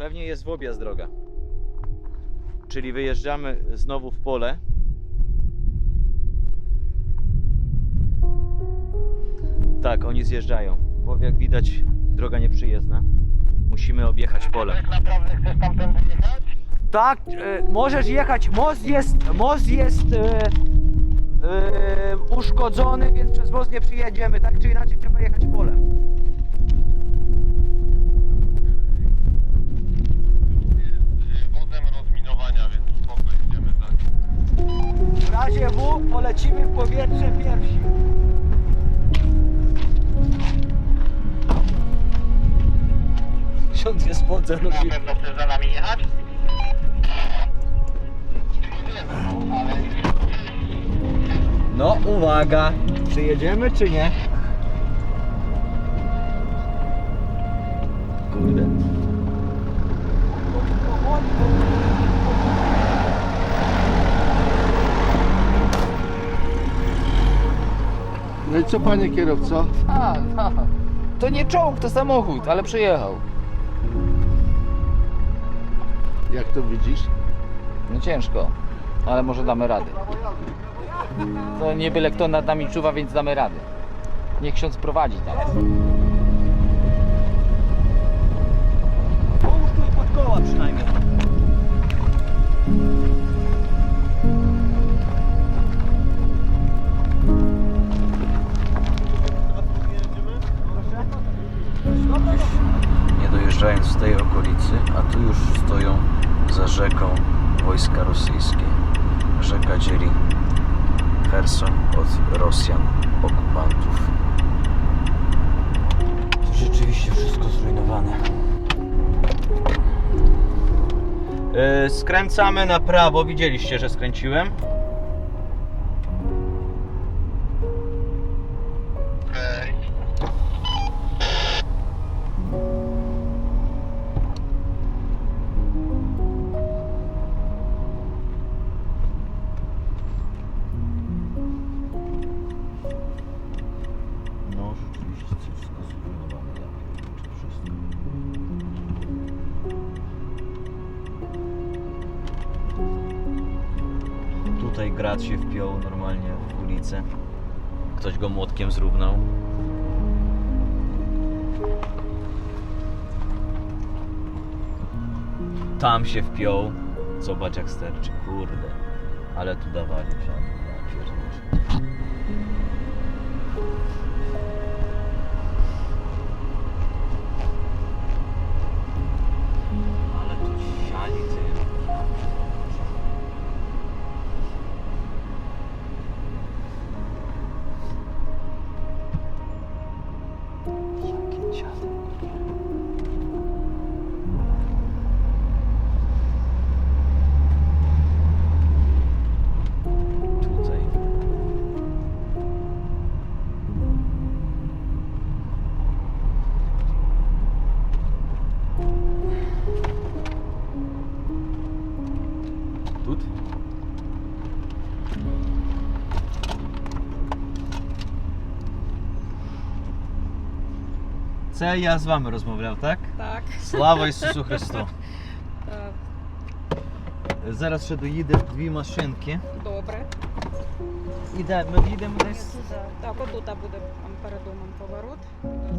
Pewnie jest w objazd droga. Czyli wyjeżdżamy znowu w pole. Tak, oni zjeżdżają. Bo jak widać, droga nieprzyjezdna. Musimy objechać pole. Tak naprawdę chcesz tamtędy jechać? Tak, e, możesz jechać. Most jest, most jest e, e, uszkodzony, więc przez most nie przyjedziemy. Tak czy inaczej trzeba jechać polem. Wozem rozminowania, więc spoko, jedziemy tak. W razie W polecimy w powietrze pierwsi. Ksiądz jest pod Na pewno chcesz za nami jechać? Ale No uwaga, przyjedziemy czy nie? Co panie kierowco? A, no. To nie czołg, to samochód, ale przyjechał. Jak to widzisz? No ciężko, ale może damy radę. To nie byle kto nad nami czuwa, więc damy radę. Niech ksiądz prowadzi teraz. Połóż tu pod koła przynajmniej. Nie dojeżdżając z tej okolicy, a tu już stoją za rzeką wojska rosyjskie. Rzeka dzieli Herson od Rosjan, okupantów. Rzeczywiście wszystko zrujnowane. Yy, skręcamy na prawo. Widzieliście, że skręciłem? Grat się wpiął normalnie w ulicę. Ktoś go młotkiem zrównał. Tam się wpiął. Zobacz jak sterczy, kurde. Ale tu dawali przed. Це я з вами розмовляв, так? Так. Слава Ісусу Христу! Е, Зараз ще доїде дві машинки. Добре. Іде, ми їдемо десь. Так, отут буде там перед домом поворот.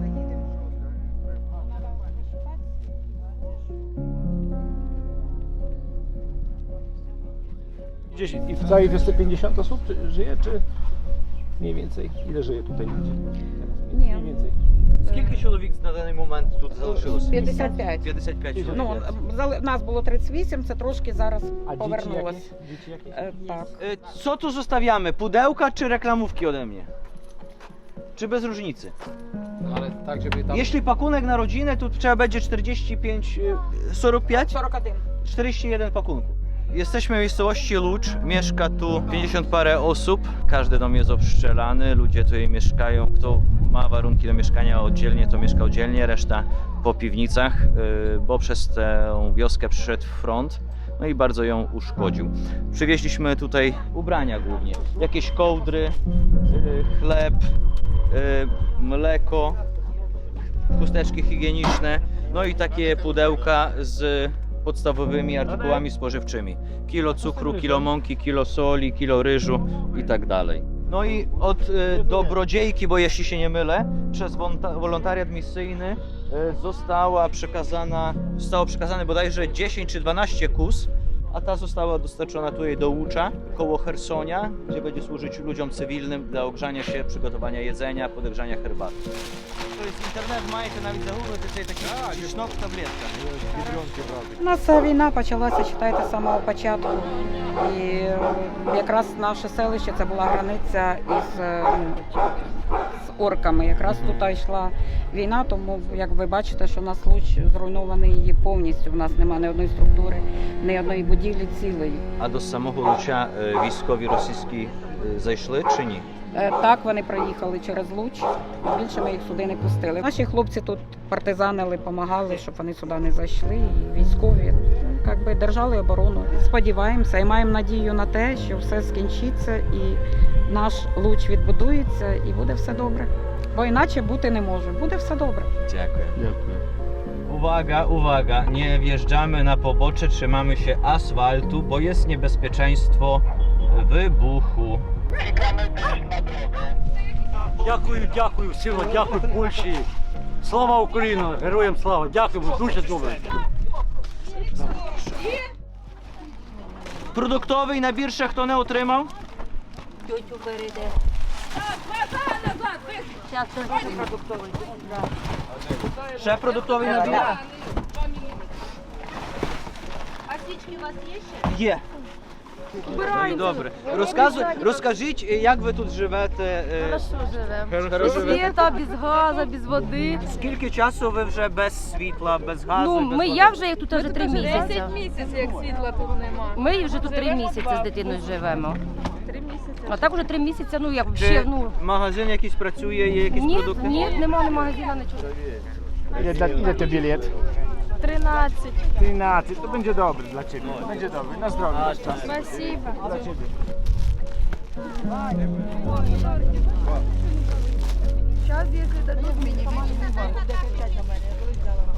Заїдемо. 10. I w całej wiosce 50 osób czy, żyje, czy mniej więcej? Ile żyje tutaj ludzi? Teraz mniej, Nie. mniej więcej. Скільки чоловік на даний момент тут залишилося? 55. 55 чоловік. Ну, зали- нас було 38, це трошки зараз A dzieci повернулось. jakieś? Dzieci jakieś? Е, Так. Y, Co tu zostawiamy? Pudełka czy reklamówki ode mnie? Czy bez różnicy? Ale tak, żeby tam... Jeśli pakunek na rodzinę, to trzeba będzie 45, y, 45? 41. 41 pakunków. Jesteśmy w miejscowości Lucz. Mieszka tu 50 parę osób. Każdy dom jest obszczelany. Ludzie tutaj mieszkają. Kto ma warunki do mieszkania oddzielnie, to mieszka oddzielnie. Reszta po piwnicach, y, bo przez tę wioskę przyszedł front. No i bardzo ją uszkodził. Przywieźliśmy tutaj ubrania głównie. Jakieś kołdry, y, chleb, y, mleko, chusteczki higieniczne. No i takie pudełka z podstawowymi artykułami spożywczymi. Kilo cukru, kilo mąki, kilo soli, kilo ryżu i tak dalej. No i od y, dobrodziejki, bo jeśli się nie mylę, przez wolontariat misyjny y, została przekazana, zostało przekazane bodajże 10 czy 12 kus, a ta została dostarczona tutaj do Łucza, koło Hersonia, gdzie będzie służyć ludziom cywilnym dla ogrzania się, przygotowania jedzenia, podegrzania herbaty. То есть інтернет маєте навіть загуглити цей такий чеснок в таблетках. У нас ця війна почалася, читайте, з самого початку. І е, якраз наше селище це була границя із е, Якраз орками. Якраз тут йшла війна, тому як ви бачите, що у нас луч зруйнований її повністю. У нас немає ні одної структури, ні одної будівлі цілої. А до самого Луча е, військові російські зайшли чи ні? Е, Так, вони проїхали через Луч. Більше ми їх сюди не пустили. Наші хлопці тут партизанили, допомагали, щоб вони сюди не зайшли. І військові ну, як би держали оборону. Сподіваємося і маємо надію на те, що все скінчиться і наш луч відбудується, і буде все добре. Бо іначе бути не може. Буде все добре. Дякую. Дякую. Uwaga, uwaga, nie wjeżdżamy na pobocze, trzymamy się asfaltu, bo jest niebezpieczeństwo wybuchu. Дякую, дякую, сильно дякую Польщі. Слава Україні! Героям слава! Дякуємо, дуже добре. Продуктовий набір ще хто не отримав? Тетю береде. Зараз це продуктовий. Ще продуктовий набір? А свічки у вас є ще? Є. Ну і добре. Розказуй, розкажіть, як ви тут живете? е, Хорошо живемо. Хорошо Без живете. світа, без газу, без води. Скільки часу ви вже без світла, без газу? Ну, без ми, води? я вже тут вже три місяці. 10 місяців, як світла тут нема. Ми вже тут три місяці з дитиною живемо. Три місяці. А так вже три місяці, ну як Чи ще, ну. магазин якийсь працює, є якісь Ні, продукти? ні, немає магазину, нічого. Ile, dla, ile to bilet? 13. 13, to będzie dobry dla Ciebie. Będzie dobry, na zdrowie. masz czas. Спасибо. Dla Ciebie.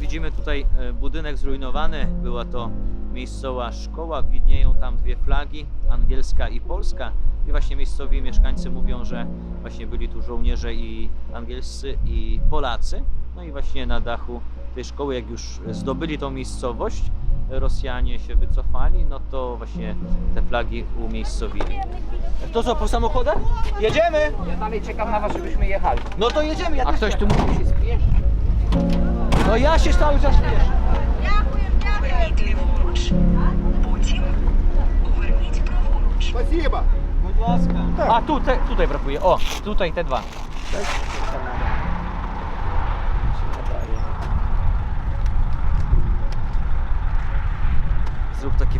Widzimy tutaj e, budynek zrujnowany. Była to miejscowa szkoła. Widnieją tam dwie flagi, angielska i polska. I właśnie miejscowi mieszkańcy mówią, że właśnie byli tu żołnierze i angielscy i Polacy. No i właśnie na dachu tej szkoły, jak już zdobyli tą miejscowość, Rosjanie się wycofali, no to właśnie te flagi umiejscowili. To co, po samochodach? Jedziemy! Ja dalej czekam na was, żebyśmy jechali. No to jedziemy, ja A też ktoś czekam. tu musi się spieszyć. No ja się cały czas śpieszę. Поверніть ліворуч, потім поверніть праворуч. Спасибо. Будь ласка. A tu, te, tutaj brakuje. O, tutaj te dwa.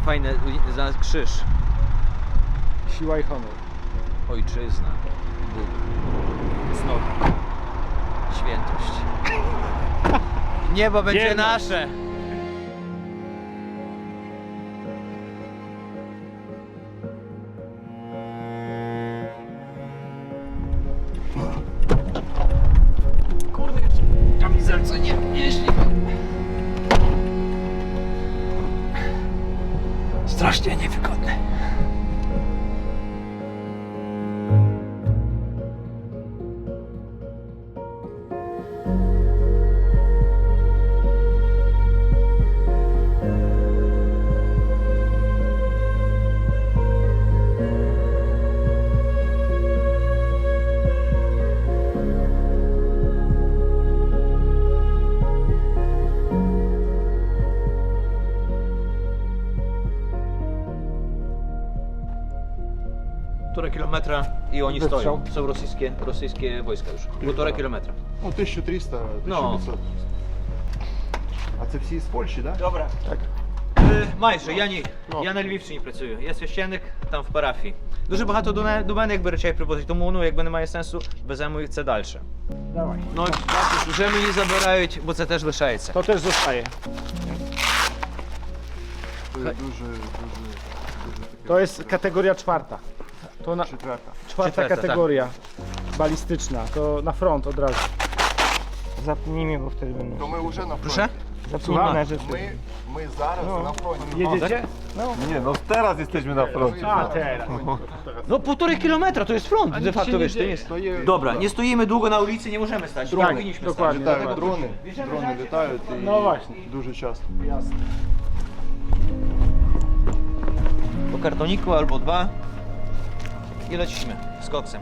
Fajny li- za krzyż. Siła i honor. Ojczyzna, Bóg, cnota, świętość. Niebo będzie Dzielność. nasze. Strasznie niewygodne. kilometra i oni Wystrzał. stoją. Są rosyjskie, rosyjskie wojska już. Półtora kilometra. Ну, 1300, 1500. No. А це всі з Польщі, да? Dobra. Tak. Е, Майже, я ні. Я на Львівщині працюю. Я священник там в парафії. Дуже багато до, не- до мене якби речей привозять, тому ну якби немає сенсу, веземо їх це далі. Dawaj. Ну, бачиш, вже мені забирають, бо це теж лишається. To też zostaje. To jest дуже, дуже, дуже таке. To jest kategoria czwarta. To na, Четверта. czwarta Czwarta, kategoria balistyczna. To na front od razu. Zapnijmy, bo wtedy będą. То ми вже на Proszę? фронті. Słuchane rzeczy. Ми, ми зараз No. на фронті. Jedziecie? Ні, ну teraz jesteśmy na froncie. A, teraz. No półtorej kilometra to jest front de się facto, nie wiesz, to dzieje. jest. To є Dobra, nie stoimy długo na ulicy, nie możemy stać. Tak, powinniśmy dokładnie. stać. літають дрони, дрони літають і No właśnie. дуже часто. Po kartoniku albo dwa i lecimy z koksem.